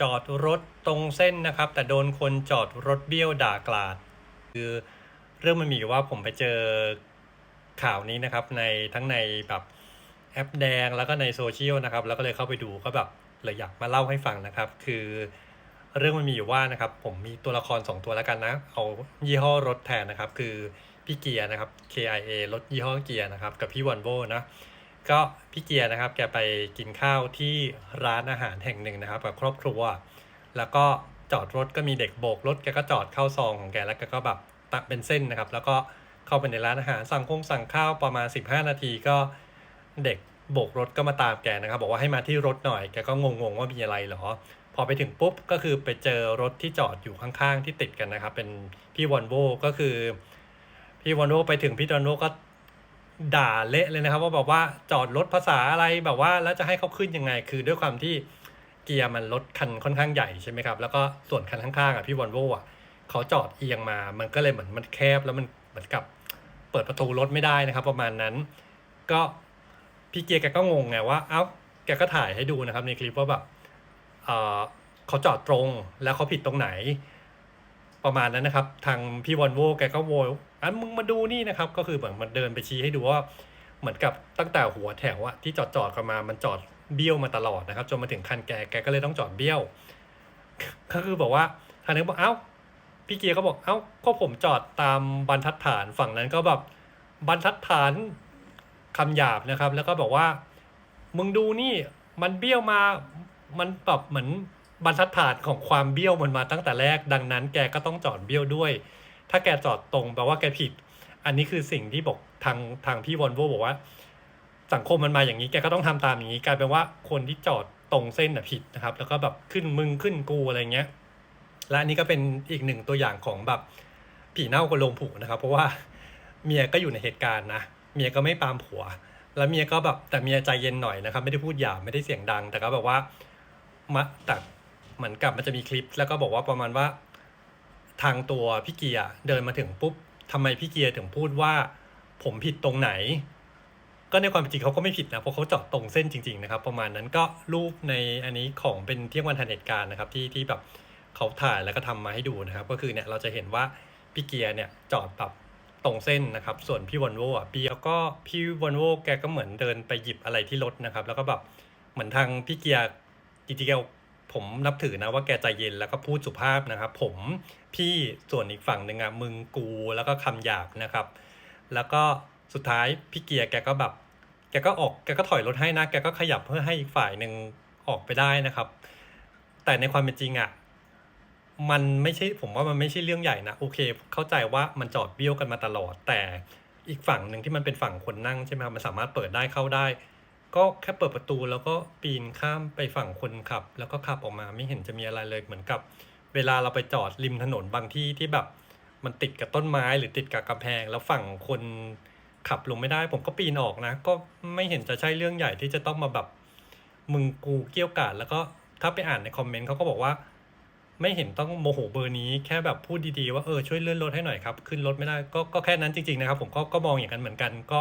จอดรถตรงเส้นนะครับ แต่โดนคนจอดรถเบี้ยวด่ากลาด คือเรื่องมันมีอยู่ว่าผมไปเจอข่าวนี้นะครับ ในทั้งในแบบแอปแดงแล้วก็ในโซเชียลนะครับ แล้วก็เลยเข้าไปดูก็แบบเลยอยากมาเล่าให้ฟังนะครับ คือเรื่องมันมีอยู่ว่านะครับ ผมมีตัวละครสองตัวแล้วกันนะ เอายี่ห้อรถแทนนะครับ คือพี่เกียร์นะครับ KIA รถยี่ห้อเกียร์นะครับ กับพี่วันโวนะ ก็พี่เกียร์นะครับ แกไปกินข้าวที่ร้านอาหารแห่งหนึ่งนะครับกับครอบครัว แล้วก็จอดรถก็มีเด็กโบกรถแกก็จอดเข้าซองของแกแล้วแกก็แบบตักเป็นเส้นนะครับ แล้วก็เข้าไปในร้านอาหารสั่งคงสั่งข้าวประมาณ 15 นาทีก็เด็กโบกรถก็มาตามแกนะครับ บอกว่าให้มาที่รถหน่อยแกก็งงๆว่ามีอะไรหรอ พอไปถึงปุ๊บก็คือไปเจอรถที่จอดอยู่ข้างๆ ที่ติดกันนะครับ เป็นพี่วอนโวก็คือพี่วอนโวไปถึงพี่วอนโวก็ ด่าเละเลยนะครับ ว่าบอกว่าจอดรถภาษาอะไรแบบว่าแล้วจะให้เขาขึ้นยังไง คือด้วยความที่เกียร์มันรถคันค่อนข้างใหญ่ใช่ไหมครับแล้วก็ส่วนคันข้างๆอะพี่วอนโวอะเขาจอดเอียงมา มันก็เลยเหมือนมันแคบแล้วมันเหมือนกับเปิดประตูรถไม่ได้นะครับ ประมาณนั้น ก็พี่เกียร์แกก็งงไงว่า เอ้าแกก็ถ่ายให้ดูนะครับในคลิปว่าแบบเออเขาจอดตรงแล้วเขาผิดตรงไหน ประมาณนั้นนะครับ ทางพี่วอนโว่แกก็โวย อันมึงมาดูนี่นะครับ ก็คือเหมือนมันเดินไปชี้ให้ดูว่าเหมือนกับตั้งแต่หัวแถวอะที่จอดจอดกันมามันจอดเบี้ยวมาตลอดนะครับจนมาถึงคันแกแกก็เลยต้องจอดเบี้ยว ก็คือบอกว่าทางนึงบอกเอ้าพี่เกียร์ก็บอกเอ้าก็ผมจอดตามบรรทัดฐานฝั่งนั้นก็แบบบรรทัดฐานคำหยาบนะครับ แล้วก็บอกว่า มึงดูนี่มันเบี้ยวมามันแบบเหมือนบรรทัดฐานของความเบี้ยวมันมาตั้งแต่แรก ดังนั้นแกก็ต้องจอดเบี้ยวด้วย ถ้าแกจอดตรงแปลว่าแกผิด อันนี้คือสิ่งที่บอกทางทางพี่วอนโวบอกว่า สังคมมันมาอย่างนี้แกก็ต้องทำตามอย่างนี้กลายเป็นว่าคนที่จอดตรงเส้นน่ะผิดนะครับ แล้วก็แบบขึ้นมึงขึ้นกูอะไรเงี้ย และอันนี้ก็เป็นอีกหนึ่งตัวอย่างของแบบผีเน่ากับโลงผูนะครับ เพราะว่าเมียก็อยู่ในเหตุการณ์นะเมียก็ไม่ปามผัว แล้วเมียก็แบบแต่เมียใจเย็นหน่อยนะครับ ไม่ได้พูดหยาบไม่ได้เสียงดัง แต่ก็แบบว่ามาแต่เหมือนกับมันจะมีคลิป แล้วก็บอกว่าประมาณว่า ทางตัวพี่เกียร์เดินมาถึงปุ๊บทำไมพี่เกียร์ถึงพูดว่า ผมผิดตรงไหน ก็ในความจริงเขาก็ไม่ผิดนะเพราะเขาจอดตรงเส้นจริง ๆ นะครับ ประมาณนั้นก็รูปในอันนี้ของเป็นเที่ยงวันทันเหตุการณ์นะครับ ที่ที่แบบเขาถ่ายแล้วก็ทำมาให้ดูนะครับ ก็คือเนี่ยเราจะเห็นว่าพี่เกียร์เนี่ยจอดแบบตรงเส้นนะครับ ส่วนพี่วอนโวอะพี่แล้วก็พี่วอนโวแกก็เหมือนเดินไปหยิบอะไรที่รถนะครับ แล้วก็แบบเหมือนทางพี่เกียร์จริงๆ ผมนับถือนะว่าแกใจเย็นแล้วก็พูดสุภาพนะครับ ผมพี่ส่วนอีกฝั่งหนึ่งอะมึงกูแล้วก็คำหยาบนะครับ แล้วก็สุดท้ายพี่เกียร์แกก็แบบแกก็ออกแกก็ถอยรถให้นะแกก็ขยับเพื่อให้อีกฝ่ายหนึ่งออกไปได้นะครับ แต่ในความเป็นจริงอะ่ะมันไม่ใช่ผมว่ามันไม่ใช่เรื่องใหญ่นะโอเค เข้าใจว่ามันจอดเบี้ยวกันมาตลอด แต่อีกฝั่งหนึ่งที่มันเป็นฝั่งคนนั่งใช่ไหมครับมันสามารถเปิดได้เข้าได้ ก็แค่เปิดประตูแล้วก็ปีนข้ามไปฝั่งคนขับ แล้วก็ขับออกมาไม่เห็นจะมีอะไรเลยเหมือนกับ เวลาเราไปจอดริมถนนบางที่ที่แบบมันติดกับต้นไม้หรือติดกับกำแพง แล้วฝั่งคนขับลงไม่ได้ ผมก็ปีนออกนะ ก็ไม่เห็นจะใช่เรื่องใหญ่ที่จะต้องมาแบบมึงกูเกี้ยวกาดแล้วก็ถ้าไปอ่านในคอมเมนต์เขาก็บอกว่า ไม่เห็นต้องโมโหเบอร์นี้แค่แบบพูดดีๆว่าเออช่วยเลื่อนรถให้หน่อยครับขึ้นรถไม่ได้ก็ก็แค่นั้นจริงๆนะครับ ผมก็ก็มองอย่างนั้นเหมือนกันก็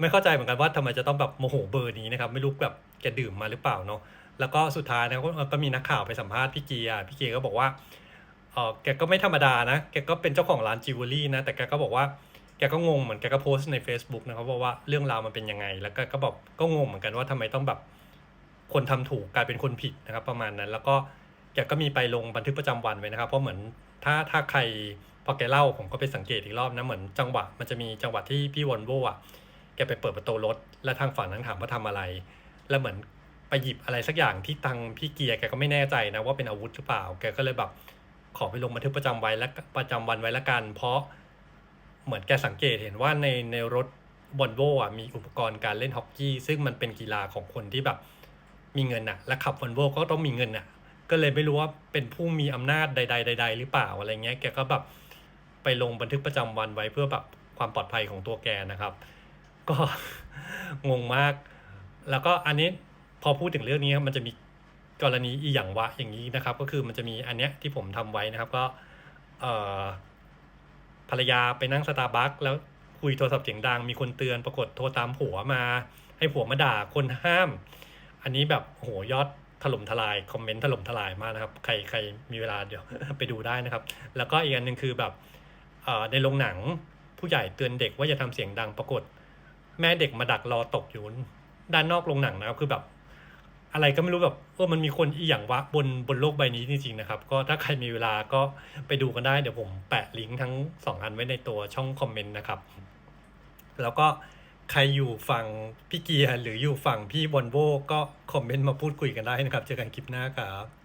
ไม่เข้าใจเหมือนกันว่าทำไมจะต้องแบบโมโหเบอร์นี้นะครับ ไม่รู้แบบแกดื่มมาหรือเปล่าเนาะแล้วก็สุดท้ายนะก็มีนักข่าวไปสัมภาษณ์พี่เกียร์พี่เกียร์ก็บอกว่าเออแกก็ไม่ธรรมดานะแกก็เป็นเจ้าของร้านจิวเวลรี่นะแต่แกก็บอกว่าแกก็งงเหมือนแกก็โพสต์ใน Facebook นะครับว่าว่าเรื่องราวมันเป็นยังไง แล้วก็ก็บอกก็งงเหมือนกันว่าทำไมต้องแบบคนทำถูกกลายเป็นคนผิดนะครับ ประมาณนั้น แล้วก็แกก็มีไปลงบันทึกประจำวันไว้นะครับ เพราะเหมือนถ้าถ้าใคร พอแกเล่าผมก็ไปสังเกตอีกรอบนะเหมือนจังหวะมันจะมีจังหวะที่พี่วอนโวอะแกไปเปิดประตูรถ และทางฝั่งนั้นถามว่าทำอะไร แล้วเหมือนไปหยิบอะไรสักอย่างที่ตังพี่เกียร์แกก็ไม่แน่ใจนะว่าเป็นอาวุธหรือเปล่า แกก็เลยแบบขอไปลงบันทึกประจำไว้และประจำวันไว้ละกัน เพราะเหมือนแกสังเกตเห็นว่าในในรถบอนโวอะมีอุปกรณ์การเล่นฮอกกี้ ซึ่งมันเป็นกีฬาของคนที่แบบมีเงินอะ และขับบอนโวก็ต้องมีเงินอะ ก็เลยไม่รู้ว่าเป็นผู้มีอำนาจใด ๆ ใด ๆ หรือเปล่าอะไรเงี้ยแกก็แบบ ไปลงบันทึกประจำวันไว้เพื่อแบบความปลอดภัยของตัวแกนะครับ ก็งงมาก แล้วก็อันนี้พอพูดถึงเรื่องนี้ครับมันจะมีกรณีอีอย่างวะอย่างนี้นะครับ ก็คือมันจะมีอันเนี้ยที่ผมทำไว้นะครับ ก็เอ่อภรรยาไปนั่งสตาร์บัคแล้วคุยโทรศัพท์เสียงดังมีคนเตือนปรากฏโทรตามผัวมา ให้ผัวมาด่าคนห้าม อันนี้แบบโหยอดถล่มทลายคอมเมนต์ถล่มทลายมากนะครับ ใครใครมีเวลาเดี๋ยวไปดูได้นะครับ แล้วก็อีกอันหนึ่งคือแบบ ในโรงหนังผู้ใหญ่เตือนเด็กว่าอย่าทำเสียงดังปรากฏ แม่เด็กมาดักรอตกอยู่ด้านนอกโรงหนังนะครับคือแบบ อะไรก็ไม่รู้แบบเออมันมีคนอีหยังวะบนบนโลกใบนี้จริงๆนะครับ ก็ถ้าใครมีเวลาก็ไปดูกันได้เดี๋ยวผมแปะลิงก์ทั้งสองอันไว้ในตัวช่องคอมเมนต์นะครับ แล้วก็ใครอยู่ฝั่งพี่เกียร์หรืออยู่ฝั่งพี่บอลโวก็คอมเมนต์มาพูดคุยกันได้นะครับ เจอกันคลิปหน้าครับ